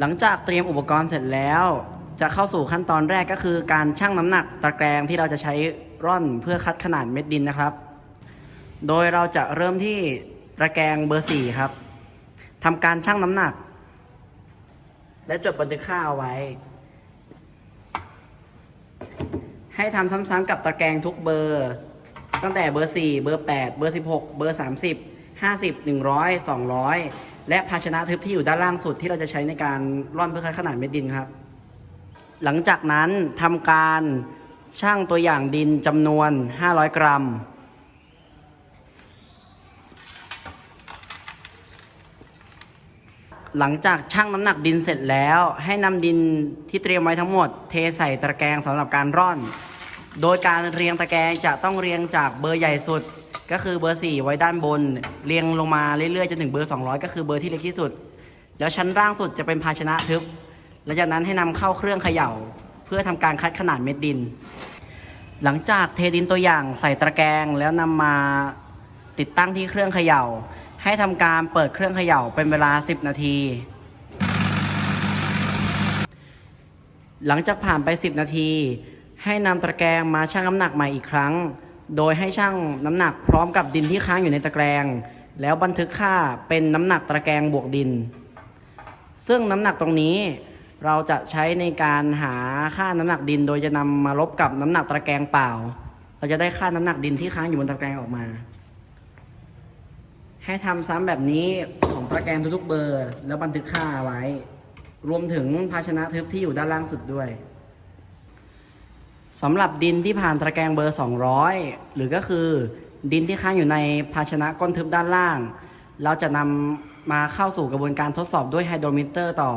หลังจากเตรียมอุปกรณ์เสร็จแล้ว จะเข้าสู่ขั้นตอนแรกก็คือการชั่งน้ำหนักตะแกรงที่เราจะใช้ร่อนเพื่อคัดขนาดเม็ดดินนะครับ โดยเราจะเริ่มที่ตะแกรงเบอร์สี่ครับทำการชั่งน้ำหนัก และจดบันทึกค่าเอาไว้ ให้ทำซ้ำๆกับตะแกรงทุกเบอร์ ตั้งแต่เบอร์4เบอร์8เบอร์16เบอร์30 50 100 200 และภาชนะทึบที่อยู่ด้านล่างสุดที่เราจะใช้ในการร่อนเพื่อคัดขนาดเม็ดดินครับ หลังจากนั้นทำการชั่งตัวอย่างดินจำนวน 500 กรัมหลังจากชั่งน้ำหนักดินเสร็จแล้ว ให้นำดินที่เตรียมไว้ทั้งหมด เทใส่ตะแกรงสำหรับการร่อน โดยการเรียงตะแกรงจะต้องเรียงจากเบอร์ใหญ่สุด ก็คือเบอร์ 4 ไว้ด้านบน เรียงลงมาเรื่อยๆจนถึงเบอร์ 200 ก็คือเบอร์ที่เล็กที่สุด แล้วชั้นล่างสุดจะเป็นภาชนะทึบหลังจากนั้นให้นำเข้าเครื่องเขย่า เพื่อทำการคัดขนาดเม็ดดิน หลังจากเทดินตัวอย่างใส่ตะแกรงแล้วนำมาติดตั้งที่เครื่องเขย่า ให้ทำการเปิดเครื่องเขย่าเป็นเวลา 10 นาที หลังจากผ่านไป 10 นาที ให้นำตะแกรงมาชั่งน้ำหนักใหม่อีกครั้ง โดยให้ชั่งน้ำหนักพร้อมกับดินที่ค้างอยู่ในตะแกรง แล้วบันทึกค่าเป็นน้ำหนักตะแกรงบวกดิน ซึ่งน้ำหนักตรงนี้เราจะใช้ในการหาค่าน้ำหนักดิน โดยจะนำมาลบกับน้ำหนักตะแกรงเปล่า เราจะได้ค่าน้ำหนักดินที่ค้างอยู่บนตะแกรงออกมา ให้ทำซ้ำแบบนี้ของตะแกรงทุกๆเบอร์ แล้วบันทึกค่าไว้ รวมถึงภาชนะทึบที่อยู่ด้านล่างสุดด้วย สำหรับดินที่ผ่านตะแกรงเบอร์ 200 หรือก็คือดินที่ค้างอยู่ในภาชนะก้นทึบด้านล่าง เราจะนำมาเข้าสู่กระบวนการทดสอบด้วยไฮโดรมิเตอร์ต่อ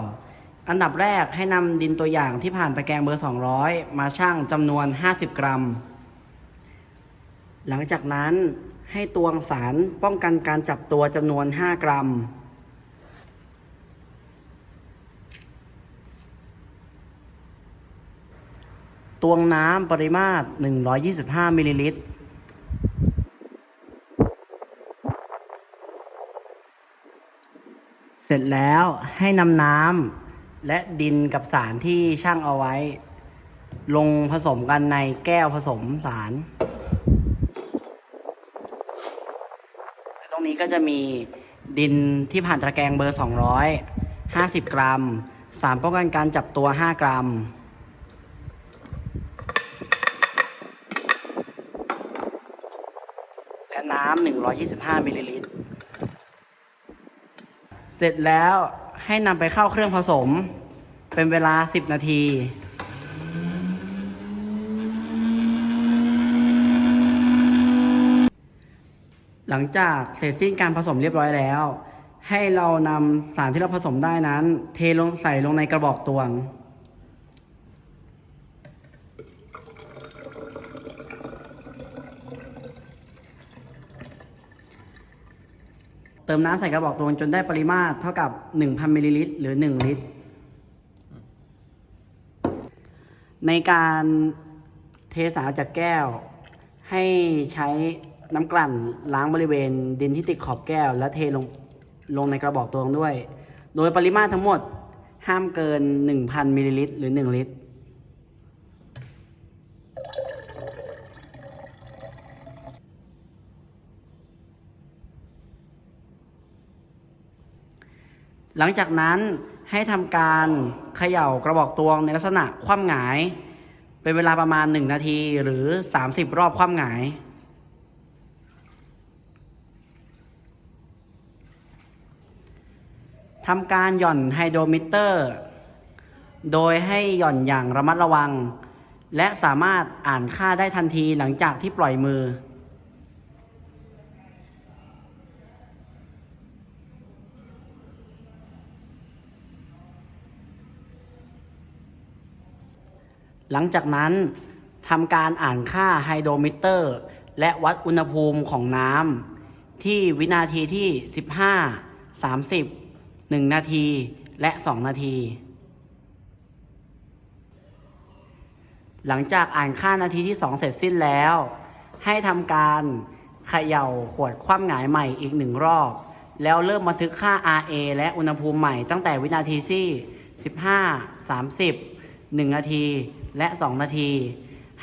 อันดับแรกให้นำดินตัวอย่างที่ผ่านตะแกรงเบอร์ 200 มาชั่งจำนวน 50 กรัม หลังจากนั้นให้ตวงสารป้องกันการจับตัวจำนวน 5 กรัม ตวงน้ำปริมาตร 125 มิลลิลิตร เสร็จแล้วให้นำน้ำและดินกับสารที่ช่างเอาไว้ ลงผสมกันในแก้วผสมสารตรงนี้ก็จะมีดินที่ผ่านตะแกรงเบอร์ 250 กรัม สารป้องกันการจับตัว 5 กรัม และน้ำ 125มิลลิลิตร เสร็จแล้วให้นำไปเข้าเครื่องผสม เป็นเวลา 10 นาทีหลังจากเสร็จสิ้นการผสมเรียบร้อยแล้ว ให้เรานำสารที่เราผสมได้นั้น เทลงใส่ลงในกระบอกตวง เติมน้ำใส่กระบอกตวงจนได้ปริมาตรเท่ากับ 1,000มิลลิลิตรหรือ 1 ลิตร ในการเทสารจากแก้ว ให้ใช้น้ำกลั่นล้างบริเวณดินที่ติดขอบแก้ว แล้วเทลงลงในกระบอกตวงด้วย โดยปริมาตรทั้งหมดห้ามเกิน 1,000มิลลิลิตรหรือ 1 ลิตร หลังจากนั้นให้ทำการเขย่ากระบอกตวงในลักษณะคว่ำหงาย เป็นเวลาประมาณ 1 นาทีหรือ 30 รอบคว่ำหงาย ทำการหย่อนไฮโดรมิเตอร์ โดยให้หย่อนอย่างระมัดระวัง และสามารถอ่านค่าได้ทันทีหลังจากที่ปล่อยมือ หลังจากนั้นทำการอ่านค่าไฮโดรมิเตอร์ และวัดอุณหภูมิของน้ำที่วินาทีที่ 15 30 1 นาทีและ 2 นาที หลังจากอ่านค่านาทีที่ 2 เสร็จสิ้นแล้ว ให้ทำการเขย่าขวดคว่ำหงายใหม่อีกหนึ่งรอบ แล้วเริ่มบันทึกค่า RA และอุณหภูมิใหม่ตั้งแต่วินาทีที่ 15 30 1 นาที และ 2 นาที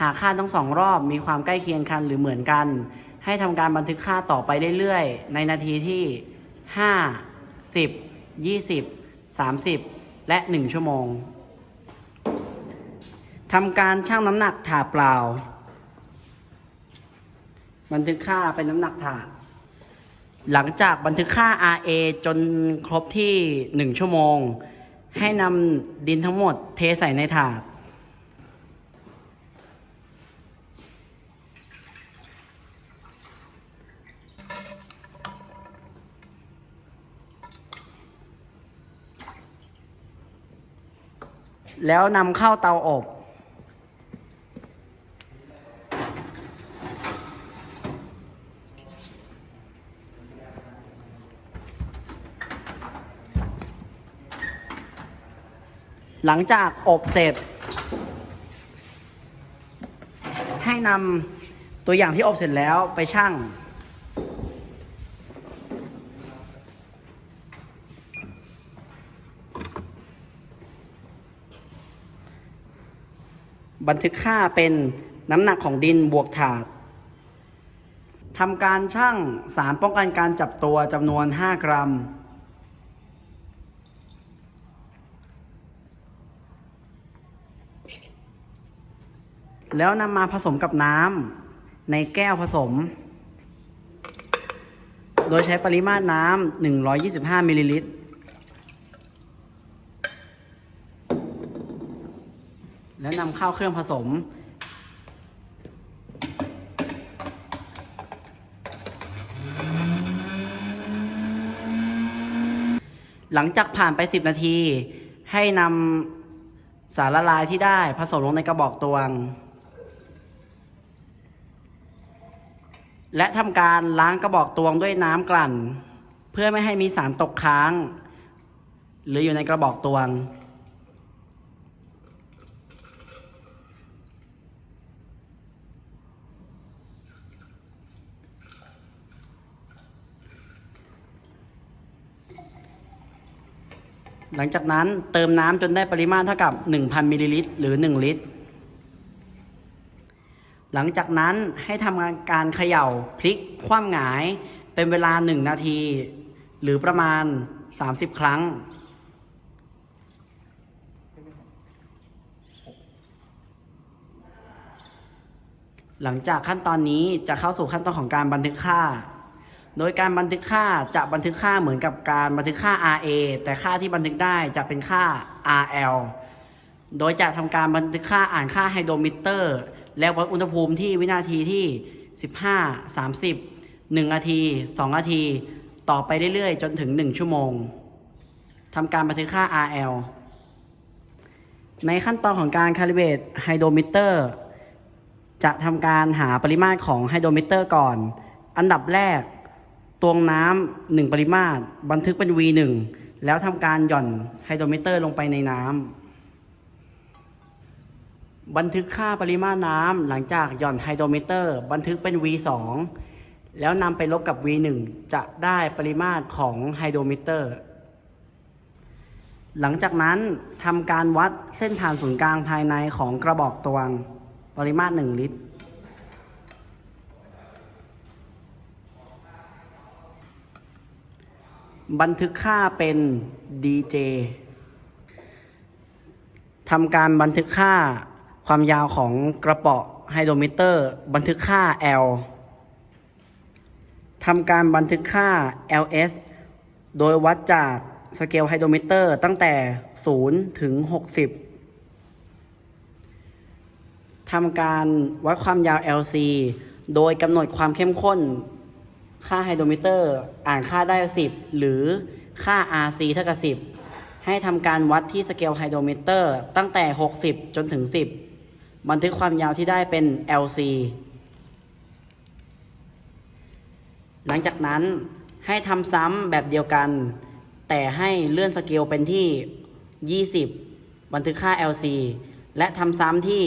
หากค่าทั้งสองรอบมีความใกล้เคียงกันหรือเหมือนกัน ให้ทำการบันทึกค่าต่อไปเรื่อยๆ ในนาทีที่ 5 10 20 30 และ 1 ชั่วโมงทำการชั่งน้ำหนักถาดเปล่า บันทึกค่าเป็นน้ำหนักถาดหลังจากบันทึกค่า RA จนครบที่ 1 ชั่วโมง ให้นำดินทั้งหมดเทใส่ในถาด แล้วนำเข้าเตาอบ หลังจากอบเสร็จ ให้นำตัวอย่างที่อบเสร็จแล้วไปชั่ง บันทึกค่าเป็นน้ำหนักของดินบวกถาดทำการชั่งสารป้องกันการจับตัวจำนวน 5 กรัม แล้วนำมาผสมกับน้ำในแก้วผสม โดยใช้ปริมาตรน้ำ 125 มิลลิลิตร นำข้าวเครื่องผสม หลังจากผ่านไป 10 นาที ให้นำสารละลายที่ได้ผสมลงในกระบอกตวง และทำการล้างกระบอกตวงด้วยน้ำกลั่น เพื่อไม่ให้มีสารตกค้าง หรืออยู่ในกระบอกตวง หลังจากนั้นเติมน้ำจนได้ปริมาตรเท่ากับ 1,000มิลลิลิตรหรือ 1 ลิตร หลังจากนั้นให้ทำการเขย่าพลิกคว่ำหงายเป็นเวลา 1 นาที หรือประมาณ 30 ครั้ง หลังจากขั้นตอนนี้จะเข้าสู่ขั้นตอนของการบันทึกค่า โดยการบันทึกค่าจะบันทึกค่าเหมือนกับการบันทึกค่า RA แต่ค่าที่บันทึกได้จะเป็นค่า RL โดยจะทำการบันทึกค่าอ่านค่าไฮโดรมิเตอร์ และวัดอุณหภูมิที่วินาทีที่ 15 30 1นาที 2 นาที ต่อไปเรื่อยๆ จนถึง 1 ชั่วโมงทำการบันทึกค่า RL ในขั้นตอนของการคาลิเบตไฮโดรมิเตอร์จะทำการหาปริมาตรของไฮโดรมิเตอร์ก่อน อันดับแรก ตวงน้ำหนึ่งปริมาตร บันทึกเป็น V1 แล้วทำการหย่อนไฮโดรมิเตอร์ลงไปในน้ำบันทึกค่าปริมาตรน้ำหลังจากหย่อนไฮโดรมิเตอร์ บันทึกเป็น V2 แล้วนำไปลบกับ V1 จะได้ปริมาตรของไฮโดรมิเตอร์ หลังจากนั้นทำการวัดเส้นผ่านศูนย์กลางภายในของกระบอกตวง ปริมาตร 1 ลิตร บันทึกค่าเป็น DJ ทำการบันทึกค่าความยาวของกระเป๋อไฮโดรมิเตอร์ บันทึกค่า L ทำการบันทึกค่า LS โดยวัดจากสเกลไฮโดรมิเตอร์ตั้งแต่ 0 ถึง 60 ทำการวัดความยาว LC โดยกำหนดความเข้มข้น ค่าไฮโดรมิเตอร์อ่านค่าได้ 10 หรือค่า RC เท่ากับ 10 ให้ทำการวัดที่สเกลไฮโดรมิเตอร์ตั้งแต่ 60 จนถึง 10 บันทึกความยาวที่ได้เป็น LC หลังจากนั้นให้ทำซ้ำแบบเดียวกัน แต่ให้เลื่อนสเกลเป็นที่ 20 บันทึกค่า LC และทำซ้ำที่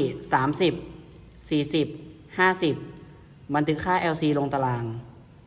30 40 50 บันทึกค่า LC ลงตาราง